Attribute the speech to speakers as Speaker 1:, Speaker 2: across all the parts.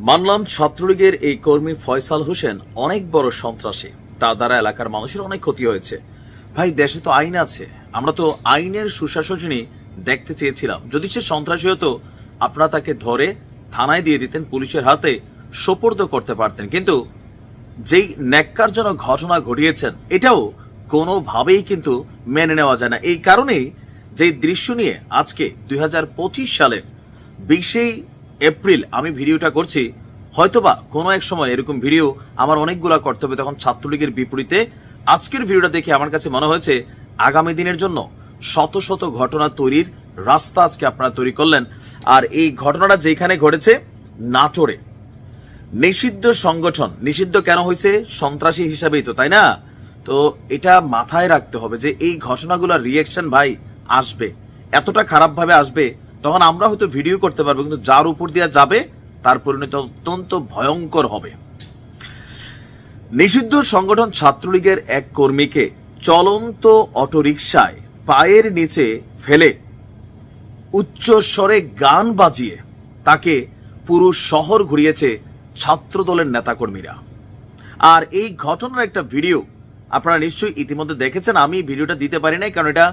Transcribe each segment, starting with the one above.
Speaker 1: মানলাম ছাত্রলীগের এই কর্মী ফয়সাল হোসেন অনেক বড় সন্ত্রাসী। তার দ্বারা এলাকার মানুষের অনেক ক্ষতি হয়েছে। ভাই, দেশে তো আইন আছে। আমরা তো আইনের সুশাসনী দেখতে চেয়েছিলাম। যদি সে সন্ত্রাসী হতো, আপনারা তাকে ধরে থানায় দিয়ে দিতেন, পুলিশের হাতে সোপর্দ করতে পারতেন। কিন্তু যেই ন্যাক্কারজনক ঘটনা ঘটিয়েছেন, এটাও কোনোভাবেই কিন্তু মেনে নেওয়া যায় না। এই কারণেই যে দৃশ্য নিয়ে আজকে দুই হাজার পঁচিশ সালের বিশেই এপ্রিল আমি ভিডিওটা করছি, হয়তোবা কোনো এক সময় এরকম ভিডিও আমার অনেকগুলা করতে হবে তখন ছাত্রলীগের বিপরীতে আজকের ভিডিওটা দেখে আমার কাছে মনে হয়েছে, আগামী দিনের জন্য শত শত ঘটনা তৈরির রাস্তা আজকে আপনারা তৈরি করলেন। আর এই ঘটনাটা যেখানে ঘটেছে, নাটোরে। নিষিদ্ধ সংগঠন, নিষিদ্ধ কেন হয়েছে? সন্ত্রাসী হিসাবেই তো, তাই না? তো এটা মাথায় রাখতে হবে যে এই ঘটনাগুলোর রিয়েকশন ভাই আসবে, এতটা খারাপ ভাবে আসবে তখন আমরা হয়তো ভিডিও করতে পারব, কিন্তু যার উপর দিয়ে যাবে, তার পরিণতি অত্যন্ত ভয়ঙ্কর হবে। নিষিদ্ধ সংগঠন ছাত্রলীগের এক কর্মীকে চলন্ত অটোরিকশায় পায়ের নিচে ফেলে উচ্চস্বরে গান বাজিয়ে তাকে পুরো শহর ঘুরিয়েছে ছাত্র ছাত্রদলের নেতাকর্মীরা। আর এই ঘটনার একটা ভিডিও আপনারা নিশ্চয়ই ইতিমধ্যে দেখেছেন, আমি ভিডিওটা দিতে পারি নাই, কারণ এটা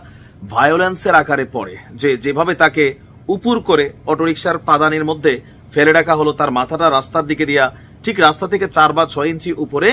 Speaker 1: ভায়োলেন্সের আকারে পড়ে। যে যেভাবে তাকে উপুর করে অটোরিকশার পাদানির মধ্যে ফেলে রাখা হলো। তার মাথাটা রাস্তার দিকে দিয়া ঠিক রাস্তা থেকে চার বা ছয় ইঞ্চি উপরে।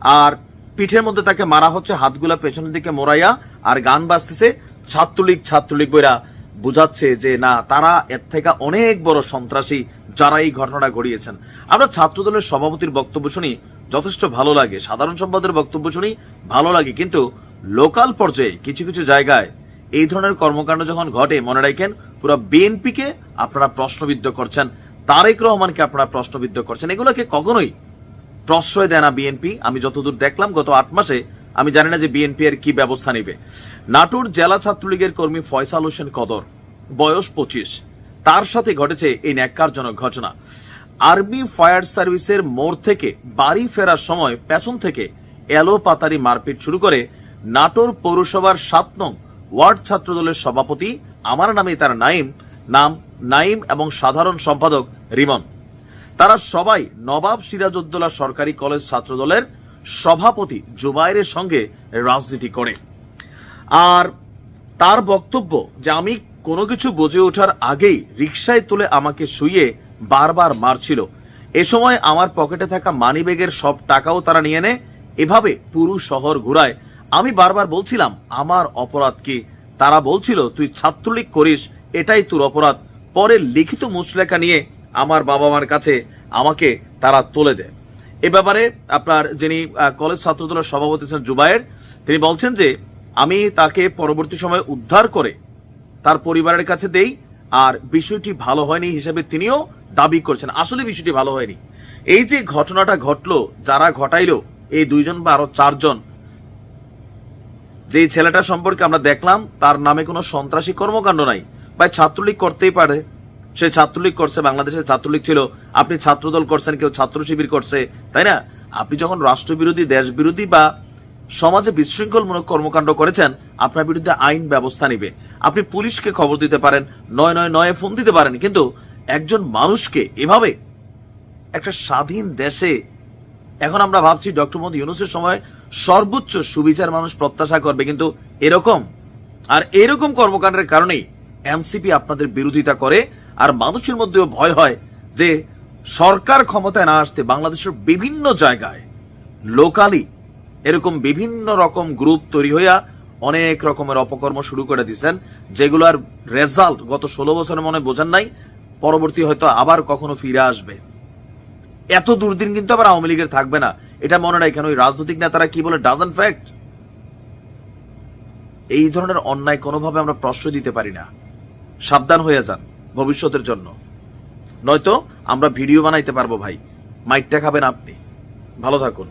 Speaker 1: আর পিঠের মধ্যে তাকে মারা হচ্ছে, হাতগুলা পেছনের দিকে মোড়াইয়া আর গান বাজতেছে। ছাত্রলীগ ছাত্রলীগ বইরা বুঝাচ্ছে যে না, তারা এর থেকে অনেক বড় সন্ত্রাসী যারা এই ঘটনাটা ঘটিয়েছেন। আমরা ছাত্রদলের সভাপতির বক্তব্য শুনি, যথেষ্ট ভালো লাগে। সাধারণ সম্পাদকের বক্তব্য শুনি, ভালো লাগে। কিন্তু লোকাল পর্যায়ে কিছু কিছু জায়গায় এই ধরনের কর্মকাণ্ড যখন ঘটে, মনে রাখেন পুরো বিএনপিকে আপনারা প্রশ্নবিদ্ধ করছেন, তারেক রহমানকে আপনারা প্রশ্নবিদ্ধ করছেন। এগুলোকে কখনোই প্রশ্রয় দেয় না বিএনপি। আমি যতদূর দেখলাম, গত আট মাসে আমি জানি না যে বিএনপি এর কি ব্যবস্থা নেবে। নাটোর জেলা ছাত্রলীগের কর্মী ফয়সাল হোসেন কদর, বয়স পঁচিশ। তার সাথে ঘটেছে এই ন্যাক্কারজনক ঘটনা। আর্মি ফায়ার সার্ভিসের মোড় থেকে বাড়ি ফেরার সময় পেছন থেকে এলো পাতারি মারপিট শুরু করে নাটোর পৌরসভার সাত নং ওয়ার্ড ছাত্রদলের সভাপতি আমার নামে তার নাইম, নাম নাইম এবং সাধারণ সম্পাদক রিমন। তারা সবাই নবাব সিরাজউদ্দৌলা সরকারি কলেজ ছাত্রদলের সভাপতি জুবাইরের সঙ্গে রাজনীতি করে। আর তার বক্তব্য যে আমি কোনো কিছু বুঝে ওঠার আগেই রিক্সায় তুলে আমাকে শুইয়ে বারবার মারছিল। এ সময় আমার পকেটে থাকা মানিব্যাগের সব টাকাও তারা নিয়ে নেয়। এভাবে পুরো শহর ঘুরায়। আমি বারবার বলছিলাম, আমার অপরাধ কি? তারা বলছিল, তুই ছাত্রলীগ করিস, এটাই তোর অপরাধ। পরে লিখিত মুসলেখা নিয়ে আমার বাবা মার কাছে আমাকে তারা তুলে দেয়। এ ব্যাপারে আপনার যিনি কলেজ ছাত্রদলের সভাপতি ছিলেন জুবায়ের, তিনি বলছেন যে, আমি তাকে পরবর্তী সময় উদ্ধার করে তার পরিবারের কাছে দেই, আর বিষয়টি ভালো হয়নি হিসেবে তিনিও দাবি করছেন। আসলে বিষয়টি ভালো হয়নি। এই যে ঘটনাটা ঘটলো, যারা ঘটাইলো, এই দুইজন বা আরও চারজন যে ছেলেটা সম্পর্কে আমরা দেখলাম, তার নামে কোনো সন্ত্রাসী কর্মকাণ্ড নাই। বা ছাত্রলীগ করতেই পারে। সে ছাত্রলীগ করছে বাংলাদেশের ছাত্রলীগ ছিল। আপনি ছাত্রদল করছেন, কেউ ছাত্র শিবির করছে, তাই না? আপনি যখন রাষ্ট্রবিরোধী দেশ বিরোধী বা সমাজে বিশৃঙ্খলমূলক কর্মকাণ্ড করেছেন, আপনার বিরুদ্ধে আইন ব্যবস্থা নিবে। আপনি পুলিশকে খবর দিতে পারেন, নয় নয় নয়ে ফোন দিতে পারেন, কিন্তু একজন মানুষকে এভাবে একটা স্বাধীন দেশে, এখন আমরা ভাবছি ডক্টর মোদী ইউনুসের সময় সর্বোচ্চ সুবিচার মানুষ প্রত্যাশা করবে, কিন্তু এরকম আর এরকম কর্মকাণ্ডের কারণেই এনসিপি আপনাদের বিরোধিতা করে আর মানুষের মধ্যেও ভয় হয় যে সরকার ক্ষমতায় না আসতে বাংলাদেশের বিভিন্ন জায়গায় লোকালি এরকম বিভিন্ন রকম গ্রুপ তৈরি হইয়া অনেক রকমের অপকর্ম শুরু করে দিচ্ছেন যেগুলোর রেজাল্ট গত ষোলো বছরের মনে বোঝেন নাই, পরবর্তী হয়তো আবার কখনো ফিরে আসবে। এত দুর্দিন কিন্তু আবার আওয়ামী লীগের থাকবে না। এটা মনে রাখেন, ওই রাজনৈতিক নেতারা কি বলে ডাজন ফ্যাক্ট এই ধরনের অন্যায় কোনোভাবে আমরা প্রশ্রয় দিতে পারি না। সাবধান হয়ে যান ভবিষ্যতের জন্য। নয়তো আমরা ভিডিও বানাইতে পারব ভাই। মাইকটা খাবেন আপনি। ভালো থাকুন।